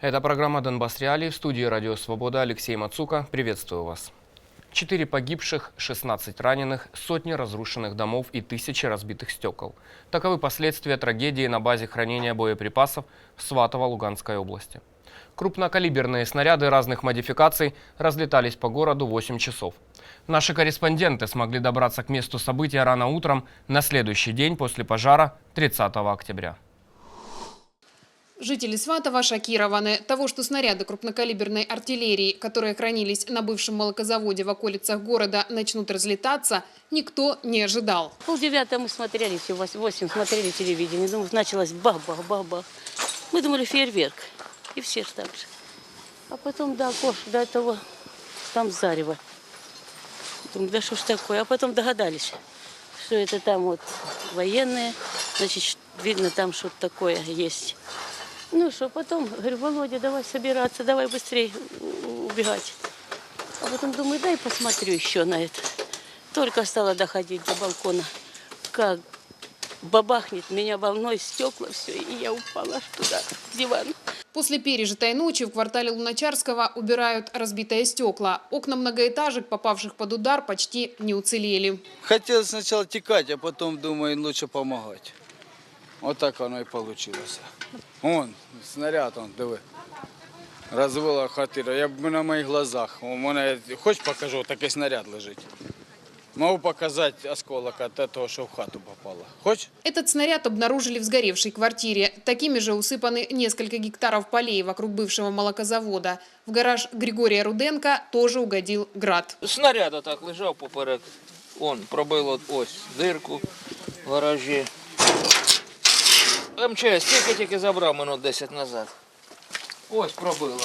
Это программа «Донбасс Реалии» в студии «Радио Свобода» Алексей Мацука. Приветствую вас. Четыре погибших, 16 раненых, сотни разрушенных домов и тысячи разбитых стекол. Таковы последствия трагедии на базе хранения боеприпасов в Сватово Луганской области. Крупнокалиберные снаряды разных модификаций разлетались по городу 8 часов. Наши корреспонденты смогли добраться к месту события рано утром на следующий день после пожара 30 октября. Жители Сватова шокированы. Того, что снаряды крупнокалиберной артиллерии, которые хранились на бывшем молокозаводе в околицах города, начнут разлетаться, никто не ожидал. Полдевятого мы смотрели, все восемь смотрели телевидение. Думаю, началось бах-бах-бах-бах. Мы думали фейерверк. И все так же. А потом до окош, до этого, там зарево. Думаю, да что ж такое? А потом догадались, что это там вот военные. Значит, видно, там что-то такое есть. Ну что, потом, говорю, Володя, давай собираться, давай быстрее убегать. А потом думаю, дай посмотрю еще на это. Только стала доходить до балкона, как бабахнет меня волной стекла, все, и я упала аж туда, в диван. После пережитой ночи в квартале Луначарского убирают разбитые стекла. Окна многоэтажек, попавших под удар, почти не уцелели. Хотел сначала текать, а потом думаю, лучше помогать. Вот так оно и получилось. Вон, снаряд, он, диви. Розвила хатира. Я б на моїх глазах. У мене, хоч покажу, такий снаряд лежить. Можу показати осколок від того, що в хату попало. Хоч? Этот снаряд обнаружили в сгоревшей квартире. Такими же усыпаны несколько гектаров полей вокруг бывшего молокозавода. В гараж Григория Руденко тоже угодил град. Снаряд отак лежав поперек. Он пробило ось дирку в гаражі. МЧС тільки-тільки забрав минут 10 назад. Ось пробило.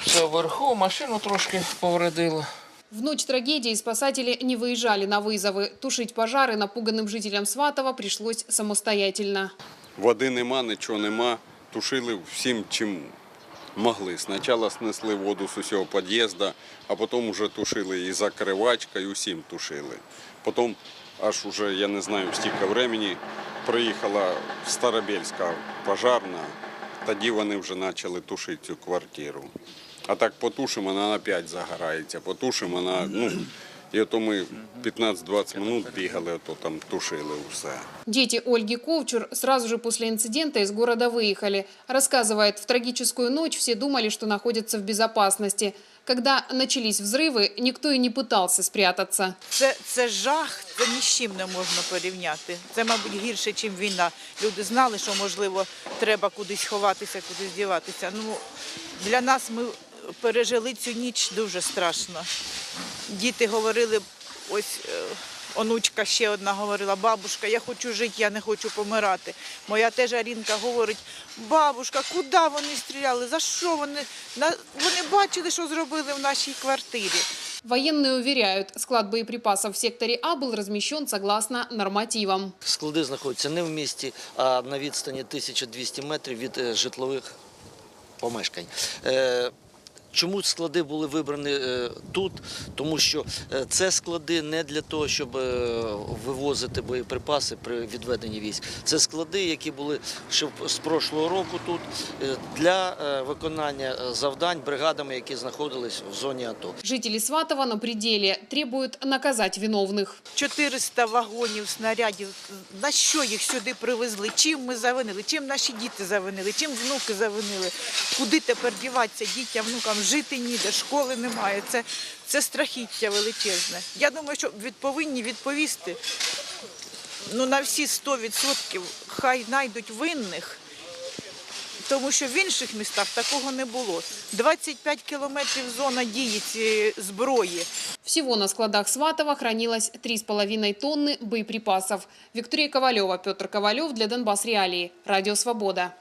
Все вверху, машину трошки повредило. В ночь трагедии спасатели не выезжали на вызовы. Тушить пожары напуганным жителям Сватова пришлось самостоятельно. Води нема, нічого нема. Тушили всім чим могли. Спочатку снесли воду з усього під'їзду, а потім вже тушили і закривачка, і усім тушили. Потім, аж уже, я не знаю, стільки времени, приїхала Старобельська пожарна, тоді вони вже почали тушити цю квартиру. А так потушимо, вона опять загорається. Потушимо, вона, ну, і ото ми 15-20 минут бігали, ото там тушили все. Дети Ольги Ковчур сразу же после инцидента из города выехали. Рассказывает, в трагическую ночь все думали, что находятся в безопасности. Когда начались взрывы, никто и не пытался спрятаться. Це, це жах, це ні з чим не можна порівняти. Це, мабуть, гірше, ніж війна. Люди знали, що, можливо, треба кудись ховатися, кудись діватися. Ну, для нас ми пережили цю ніч дуже страшно. Діти говорили, ось е, онучка ще одна говорила, бабушка, я хочу жити, я не хочу помирати. Моя теж Арінка говорить, бабушка, куди вони стріляли? За що вони? Вони бачили, що зробили в нашій квартирі. Военные уверяют, склад боеприпасов в секторе А был размещен согласно нормативам. Склади знаходяться не в місті, а на відстані 1200 метрів від е, житлових помешкань. Чому склади були вибрані е, тут? Тому що е, це склади не для того, щоб е, вивозити боєприпаси при відведенні військ. Це склади, які були ще з прошлого року тут для виконання завдань бригадами, які знаходились в зоні АТО. Жители Сватова на пределе требуют наказать виновных. 400 вагонів снарядів. На що їх сюди привезли? Чим ми завинили? Чим наші діти завинили? Чим внуки завинили? Куди тепер діватися дітям, внукам? Жити ніде, школи немає. Це, це страхіття величезне. Я думаю, що від, повинні відповісти ну, на всі 100% хай знайдуть винних. Тому що в інших містах такого не було. 25 кілометрів зона дії цієї зброї. Всего на складах Сватова хранилось 3,5 тонны боеприпасов. Виктория Ковалева, Петр Ковалев для Донбасс Реалии. Радио «Свобода».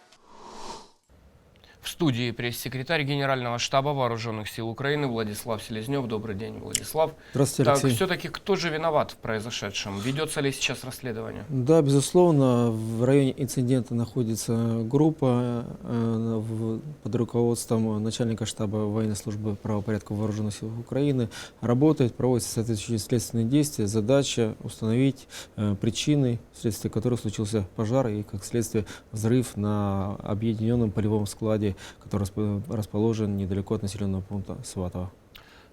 В студии пресс-секретарь Генерального штаба Вооруженных сил Украины Владислав Селезнев. Добрый день, Владислав. Здравствуйте, Так, Алексей. все-таки кто же виноват в произошедшем? Ведется ли сейчас расследование? Да, безусловно, в районе инцидента находится группа э, под руководством начальника штаба военной службы правопорядка вооруженных сил Украины. Работает, проводятся соответствующие следственные действия. Задача установить э, причины, вследствие которых случился пожар и, как следствие, взрыв на объединенном полевом складе, который расп- расположен недалеко от населенного пункта Сватово.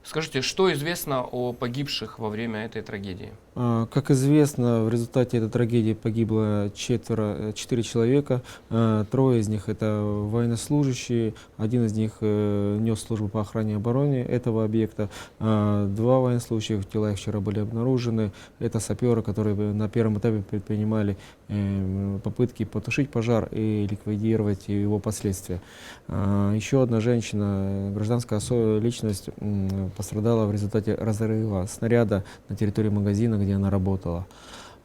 Скажите, что известно о погибших во время этой трагедии? А, Как известно, в результате этой трагедии погибло четверо, э, четыре человека. Э, Трое из них это военнослужащие, один из них э, нес службу по охране и обороне этого объекта. А, Два военнослужащих, тела их вчера были обнаружены. Это саперы, которые на первом этапе предпринимали э, попытки потушить пожар и ликвидировать его последствия. А, Еще одна женщина, гражданская осо- личность, пострадала в результате разрыва снаряда на территории магазина, где она работала.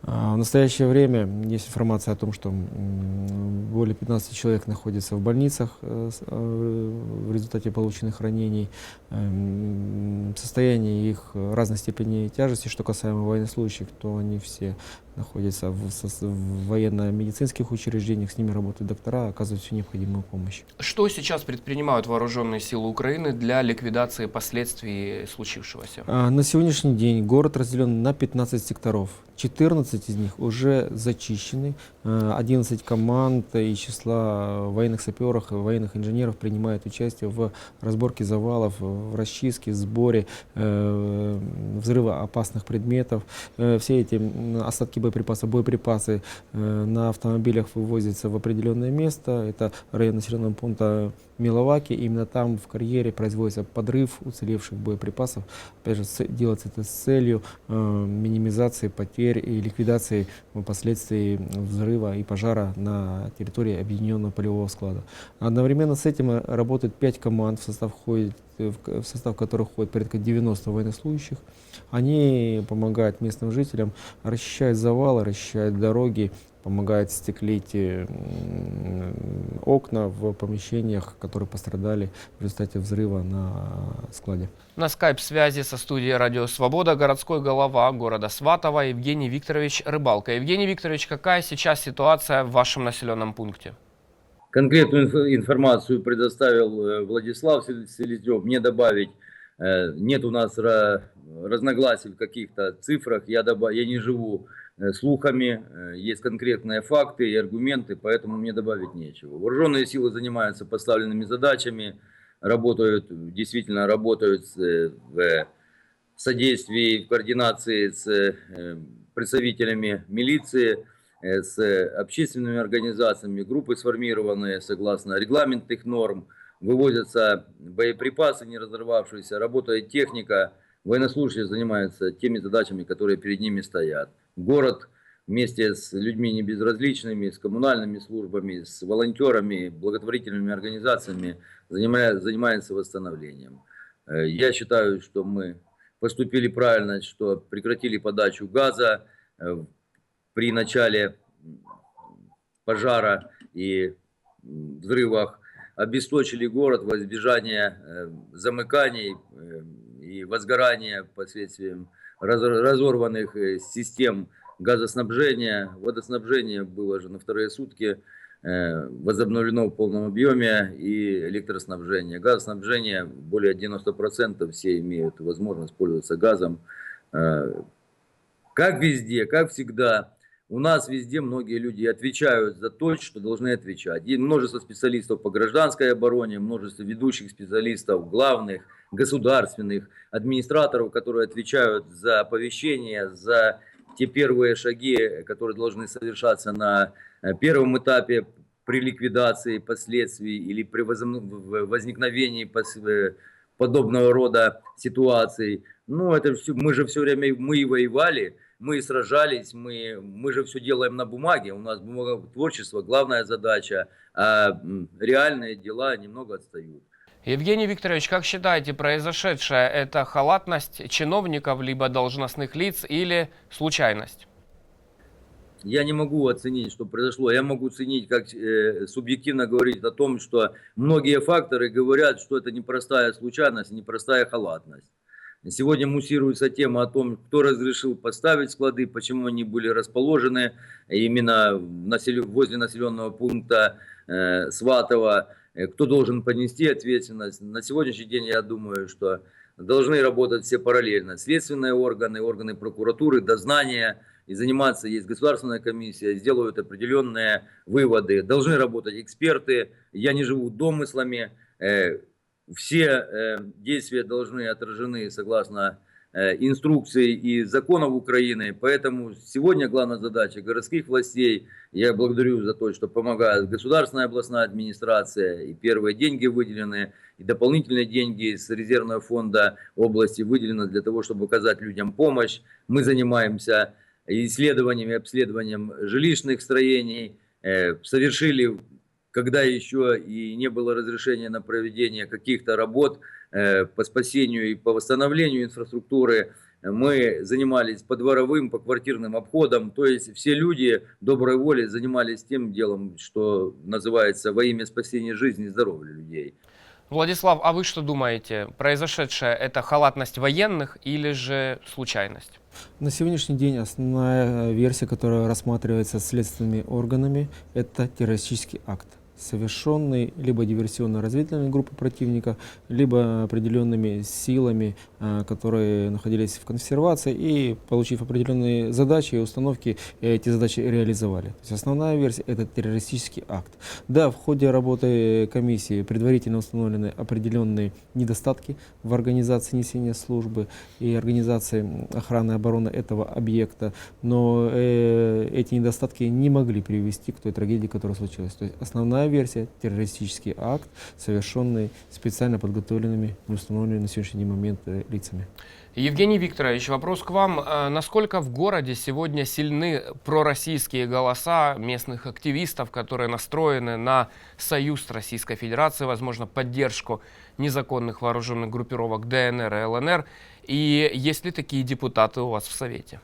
А, В настоящее время есть информация о том, что более 15 человек находятся в больницах э, э, в результате полученных ранений. Эм, Состояние их разной степени тяжести, что касаемо военнослужащих, то они все находятся в, в военно-медицинских учреждениях, с ними работают доктора, оказывают всю необходимую помощь. Что сейчас предпринимают вооруженные силы Украины для ликвидации последствий случившегося? А, На сегодняшний день город разделен на 15 секторов. 14 из них уже зачищены. А, 11 команд из числа военных саперов и военных инженеров принимают участие в разборке завалов, в расчистке, сборе э, взрыва опасных предметов. Э, Все эти остатки боеприпасов, боеприпасы э, на автомобилях вывозятся в определенное место. Это район населенного пункта Миловаки. Именно там в карьере производится подрыв уцелевших боеприпасов. Опять же, делается это с целью э, минимизации потерь и ликвидации последствий взрыва и пожара на территории объединенного полевого склада. Одновременно с этим э, работает пять команд, в состав, входит, э, в состав которых входит порядка 90 военнослужащих. Они помогают местным жителям, расчищают завалы, расчищают дороги, помогают стеклить э, окна в помещениях, которые пострадали в результате взрыва на складе. На скайп-связи со студией «Радио Свобода» городской голова города Сватова Евгений Викторович Рыбалка. Евгений Викторович, какая сейчас ситуация в вашем населенном пункте? Конкретную инф- информацию предоставил э, Владислав Сел- Селезнев. Мне добавить, э, нет у нас ра- разногласий в каких-то цифрах. Я, доба- я не живу слухами, э, есть конкретные факты и аргументы, поэтому мне добавить нечего. Вооруженные силы занимаются поставленными задачами, работают, действительно работают э, в содействии, в координации с э, представителями милиции, э, с общественными организациями, группы сформированные согласно регламентных норм, вывозятся боеприпасы не разорвавшиеся, работает техника, военнослужащие занимаются теми задачами, которые перед ними стоят. Город вместе с людьми небезразличными, с коммунальными службами, с волонтерами, благотворительными организациями занимается восстановлением. Э, Я считаю, что мы поступили правильно, что прекратили подачу газа э, при начале пожара и взрывах, обесточили город во избежание э, замыканий и возгорания последствием раз- разорванных э, систем газоснабжения. Водоснабжение было же на вторые сутки э, возобновлено в полном объеме и электроснабжение. Газоснабжение более 90% все имеют возможность пользоваться газом. Э, Как везде, как всегда, у нас везде многие люди отвечают за то, что должны отвечать. И множество специалистов по гражданской обороне, множество ведущих специалистов, главных, государственных, администраторов, которые отвечают за оповещение, за те первые шаги, которые должны совершаться на э, первом этапе при ликвидации последствий или при возникновении э, подобного рода ситуаций. Ну, это все, мы же все время, мы и воевали, мы сражались, мы, мы же все делаем на бумаге, у нас бумага творчество, главная задача, а реальные дела немного отстают. Евгений Викторович, как считаете, произошедшее – это халатность чиновников либо должностных лиц или случайность? я не могу оценить, что произошло. Я могу оценить, как э, субъективно говорить о том, что многие факторы говорят, что это непростая случайность, непростая халатность. Сегодня муссируется тема о том, кто разрешил поставить склады, почему они были расположены именно возле населенного пункта э, Сватово, э, кто должен понести ответственность. На сегодняшний день я думаю, что должны работать все параллельно. Следственные органы, органы прокуратуры, дознания и заниматься, есть государственная комиссия, сделают определенные выводы. Должны работать эксперты. Я не живу домыслами. Все э, действия должны отражены согласно э, инструкций и законов Украины. Поэтому сегодня главная задача городских властей, я благодарю за то, что помогает государственная областная администрация, и первые деньги выделены, и дополнительные деньги с резервного фонда области выделены для того, чтобы оказать людям помощь. Мы занимаемся исследованием и обследованием жилищных строений, э, совершили, когда еще и не было разрешения на проведение каких-то работ э, по спасению и по восстановлению инфраструктуры, мы занимались по дворовым, по квартирным обходам, то есть все люди доброй воли занимались тем делом, что называется во имя спасения жизни и здоровья людей. Владислав, а вы что думаете? Произошедшее это халатность военных или же случайность? На сегодняшний день основная версия, которая рассматривается следственными органами, это террористический акт, совершенный либо диверсионно-разведывательной группой противника, либо определенными силами, э, которые находились в консервации и, получив определенные задачи и установки, эти задачи реализовали. То есть основная версия – это террористический акт. Да, в ходе работы комиссии предварительно установлены определенные недостатки в организации несения службы и организации охраны и обороны этого объекта, но э, эти недостатки не могли привести к той трагедии, которая случилась. То есть основная версия – террористический акт, совершенный специально подготовленными, неустановленными на сегодняшний момент э, лицами. Евгений Викторович, вопрос к вам. Э, Насколько в городе сегодня сильны пророссийские голоса местных активистов, которые настроены на союз Российской Федерацией, возможно, поддержку незаконных вооруженных группировок ДНР и ЛНР? И есть ли такие депутаты у вас в Совете?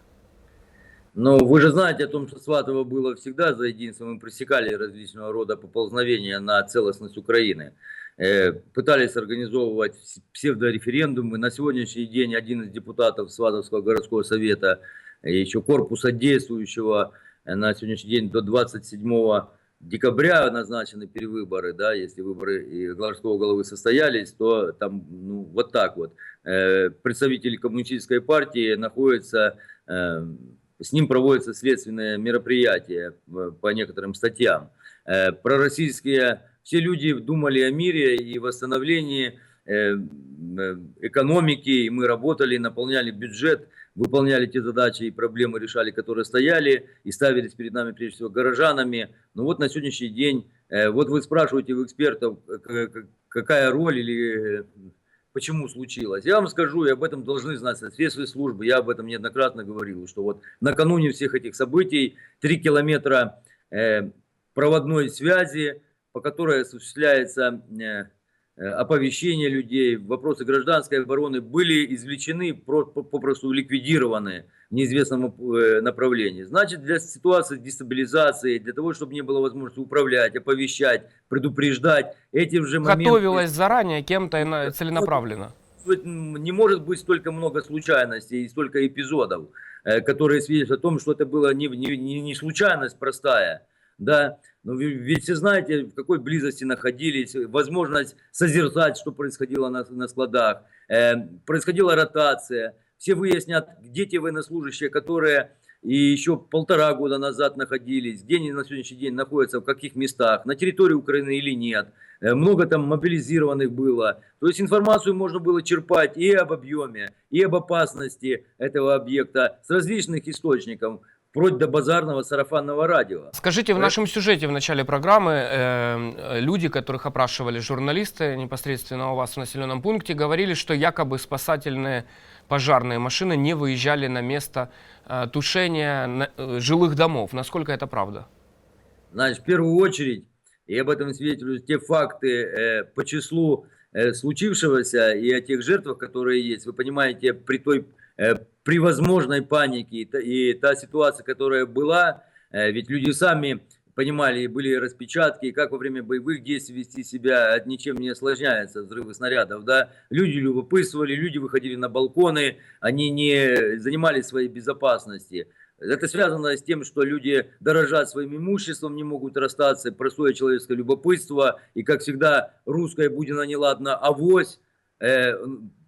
Но вы же знаете о том, что Сватово было всегда за единство. Мы пресекали различного рода поползновения на целостность Украины. Э, Пытались организовывать псевдореферендумы. На сегодняшний день один из депутатов Сватовского городского совета, э, еще корпуса действующего, э, на сегодняшний день до 27 декабря назначены перевыборы, да, если выборы городского головы состоялись, то там, ну, вот так вот. Представители коммунистической партии находятся э, с ним проводятся следственные мероприятия э, по некоторым статьям. Э, Пророссийские, все люди думали о мире и восстановлении э, экономики, и мы работали, наполняли бюджет, выполняли те задачи и проблемы решали, которые стояли, и ставились перед нами, прежде всего, горожанами. Но вот на сегодняшний день, вот вы спрашиваете у экспертов, какая роль или почему случилось. Я вам скажу, и об этом должны знать соответствующие службы. Я об этом неоднократно говорил, что вот накануне всех этих событий три километра э, проводной связи, по которой осуществляется э, оповещение людей, вопросы гражданской обороны были извлечены, про- по- попросту ликвидированы неизвестном э, направлении. Значит, для ситуации дестабилизации, для того, чтобы не было возможности управлять, оповещать, предупреждать, этим же моментом... Готовилась заранее кем-то и на- целенаправленно? Не может быть столько много случайностей и столько эпизодов, э, которые свидетельствуют о том, что это была не, не, не- случайность простая, да, но вы- ведь все знаете, в какой близости находились, возможность созерцать, что происходило на, на складах, Э, происходила ротация, все выяснят, где те военнослужащие, которые и еще полтора года назад находились, где они на сегодняшний день находятся, в каких местах, на территории Украины или нет. Э, Много там мобилизированных было. То есть информацию можно было черпать и об объеме, и об опасности этого объекта с различных источников, вплоть до базарного сарафанного радио. Скажите, в нашем сюжете в начале программы э, люди, которых опрашивали журналисты непосредственно у вас в населенном пункте, говорили, что якобы спасательные пожарные машины не выезжали на место э, тушения на- э, жилых домов. Насколько это правда? Значит, в первую очередь, и об этом свидетельствуют те факты э, по числу э, случившегося и о тех жертвах, которые есть. Вы понимаете, при той, э, при возможной панике и та, ситуация, которая была, Э, Ведь люди сами понимали, были распечатки, как во время боевых действий вести себя, это ничем не осложняется, взрывы снарядов, да. Люди любопытствовали, люди выходили на балконы, они не занимались своей безопасности. Это связано с тем, что люди дорожат своим имуществом, не могут расстаться, простое человеческое любопытство, и, как всегда, русская будь она неладна, авось, э,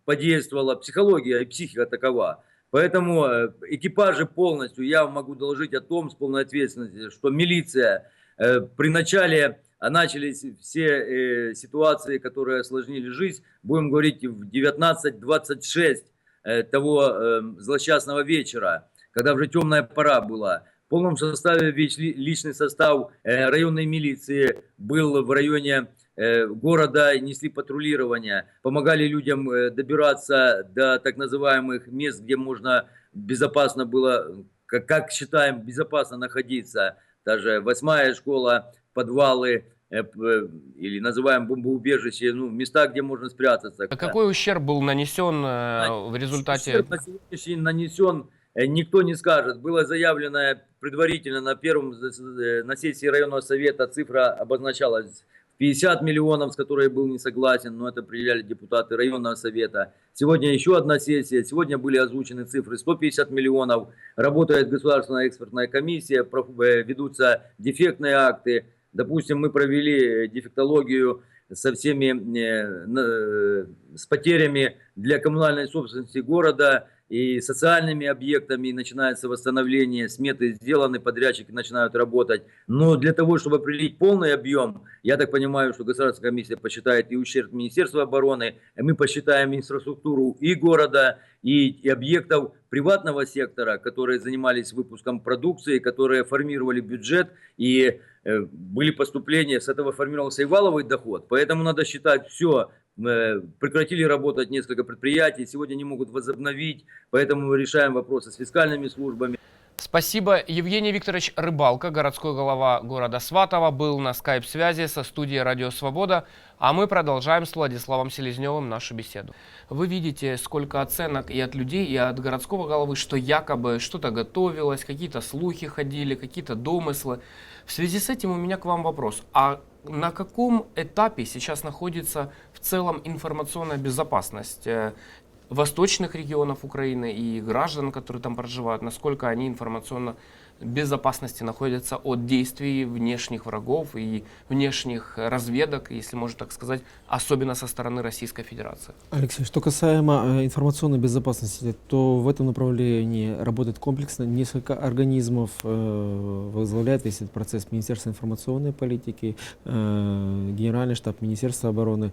подействовала, психология и психика такова. Поэтому э, экипажи полностью, я могу доложить о том с полной ответственностью, что милиция э, при начале а начались все э, ситуации, которые осложнили жизнь, будем говорить, в 19.26 э, того э, злосчастного вечера, когда уже темная пора была. В полном составе личный состав э, районной милиции был в районе города, несли патрулирование, помогали людям э, добираться до так называемых мест, где можно безопасно было, как, как считаем, безопасно находиться. Даже восьмая школа, подвалы э, э, или называем бомбоубежище, ну, места, где можно спрятаться. А Какой ущерб был нанесен э, в результате? Ущерб на сегодняшний день нанесен, э, никто не скажет. Было заявлено предварительно на первом э, на сессии районного совета цифра обозначалась 50 миллионов, с которой я был не согласен, но это определяли депутаты районного совета. Сегодня еще одна сессия, сегодня были озвучены цифры 150 миллионов, работает государственная экспертная комиссия, э, ведутся дефектные акты. Допустим, мы провели э, дефектологию со всеми, э, с потерями для коммунальной собственности города и социальными объектами, начинается восстановление, сметы сделаны, подрядчики начинают работать. Но для того, чтобы определить полный объем, я так понимаю, что Государственная комиссия посчитает и ущерб Министерства обороны, мы посчитаем инфраструктуру и города, и, и объектов приватного сектора, которые занимались выпуском продукции, которые формировали бюджет, и были поступления, с этого формировался и валовый доход. Поэтому надо считать все, прекратили работать несколько предприятий, сегодня не могут возобновить, поэтому мы решаем вопросы с фискальными службами. Спасибо. Евгений Викторович Рыбалка, городской голова города Сватова, был на скайп-связи со студией «Радио Свобода», а мы продолжаем с Владиславом Селезневым нашу беседу. Вы видите, сколько оценок и от людей, и от городского головы, что якобы что-то готовилось, какие-то слухи ходили, какие-то домыслы. В связи с этим у меня к вам вопрос. А на каком этапе сейчас находится в целом информационная безопасность э, восточных регионов Украины и граждан, которые там проживают, насколько они информационно безопасности находятся от действий внешних врагов и внешних разведок, если можно так сказать, особенно со стороны Российской Федерации. Алексей, что касаемо э, информационной безопасности, то в этом направлении работает комплексно. Несколько организмов э, возглавляет весь этот процесс Министерство информационной политики, э, Генеральный штаб Министерства обороны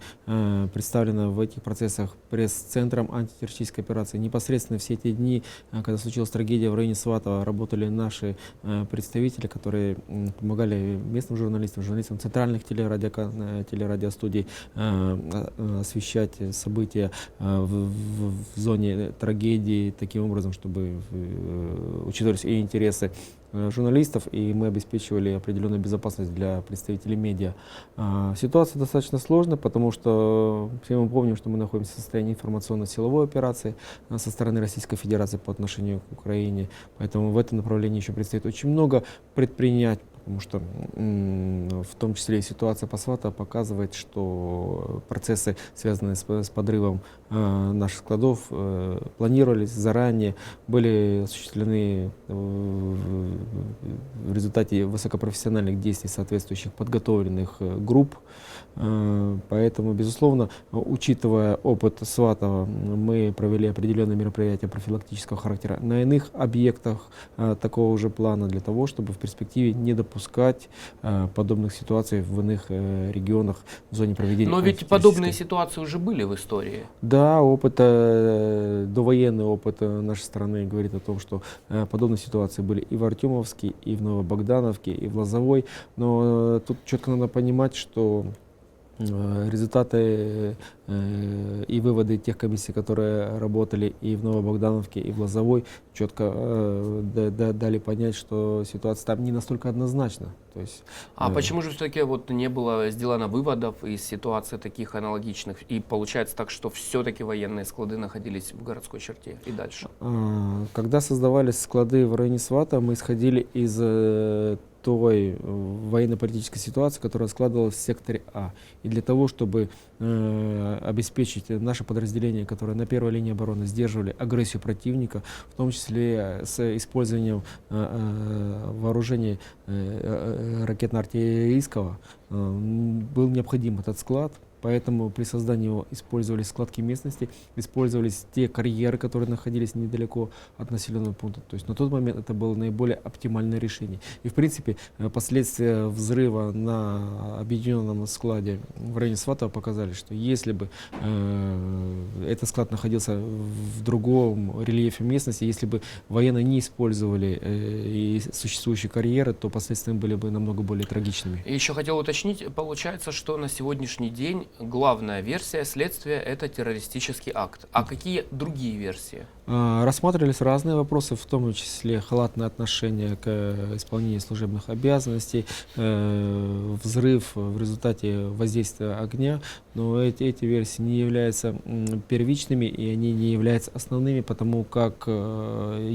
представлено в этих процессах пресс-центром антитеррористической операции. Непосредственно все эти дни, когда случилась трагедия в районе Сватова, работали наши представители, которые помогали местным журналистам, журналистам центральных телерадиока- э, телерадиостудий э, э, освещать события э, в, в- в зоне трагедии таким образом, чтобы э, учитывались и интересы э, журналистов, и мы обеспечивали определенную безопасность для представителей медиа. А, Ситуация достаточно сложная, потому что все мы помним, что мы находимся в состоянии информационно-силовой операции э, со стороны Российской Федерации по отношению к Украине, поэтому в этом направлении еще предстоит очень много предпринять, потому что в том числе ситуация по СВАТа показывает, что процессы, связанные с, подрывом э, наших складов, э, планировались заранее, были осуществлены э, в- результате высокопрофессиональных действий соответствующих подготовленных групп. Поэтому, безусловно, учитывая опыт Сватова, мы провели определенные мероприятия профилактического характера на иных объектах такого же плана для того, чтобы в перспективе не допускать э, подобных ситуаций в иных э, регионах в зоне проведения. Но ведь подобные ситуации уже были в истории. да, опыт, э, довоенный опыт нашей страны говорит о том, что подобные ситуации были и в Артемовске, и в Новобогдановке, и в Лозовой. Но тут четко надо понимать, что Результаты э, и выводы тех комиссий, которые работали и в Новобогдановке, и в Лозовой, четко э, да- да- дали понять, что ситуация там не настолько однозначна. То есть, А э, почему же все-таки вот не было сделано выводов из ситуаций таких аналогичных? И получается так, что все-таки военные склады находились в городской черте и дальше. Когда создавались склады в районе Свата, мы исходили из э, той э, военно-политической ситуации, которая складывалась в секторе А. И для того, чтобы э, обеспечить наши подразделения, которые на первой линии обороны сдерживали агрессию противника, в том числе с использованием э, э, вооружений э, э, ракетно-артиллерийского, э, был необходим этот склад. Поэтому при создании его использовались складки местности, использовались те карьеры, которые находились недалеко от населенного пункта. То есть на тот момент это было наиболее оптимальное решение. И в принципе э, последствия взрыва на объединенном складе в районе Сватова показали, что если бы э, этот склад находился в другом рельефе местности, если бы военные не использовали э, и существующие карьеры, то последствия были бы намного более трагичными. Еще хотел уточнить, получается, что на сегодняшний день главная версия следствия – это террористический акт. А какие другие версии? А, Рассматривались разные вопросы, в том числе халатное отношение к э, исполнению служебных обязанностей, э, взрыв в результате воздействия огня, но эти, эти версии не являются первичными и они не являются основными, потому как э,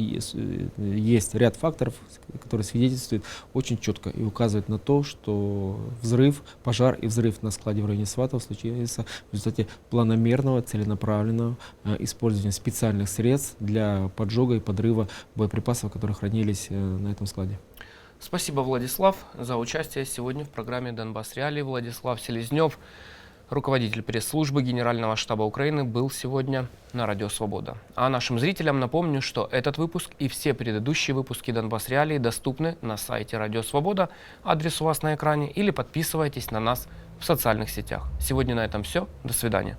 есть, ряд факторов, которые свидетельствуют очень четко и указывают на то, что взрыв, пожар и взрыв на складе в районе Сватова случился в результате планомерного, целенаправленного использования специальных средств для поджога и подрыва боеприпасов, которые хранились э, на этом складе. Спасибо, Владислав, за участие сегодня в программе «Донбасс Реалии». Владислав Селезнев, руководитель пресс-службы Генерального штаба Украины, был сегодня на Радио Свобода. А нашим зрителям напомню, что этот выпуск и все предыдущие выпуски «Донбасс Реалии» доступны на сайте Радио Свобода, адрес у вас на экране, или подписывайтесь на нас в социальных сетях. Сегодня на этом все. До свидания.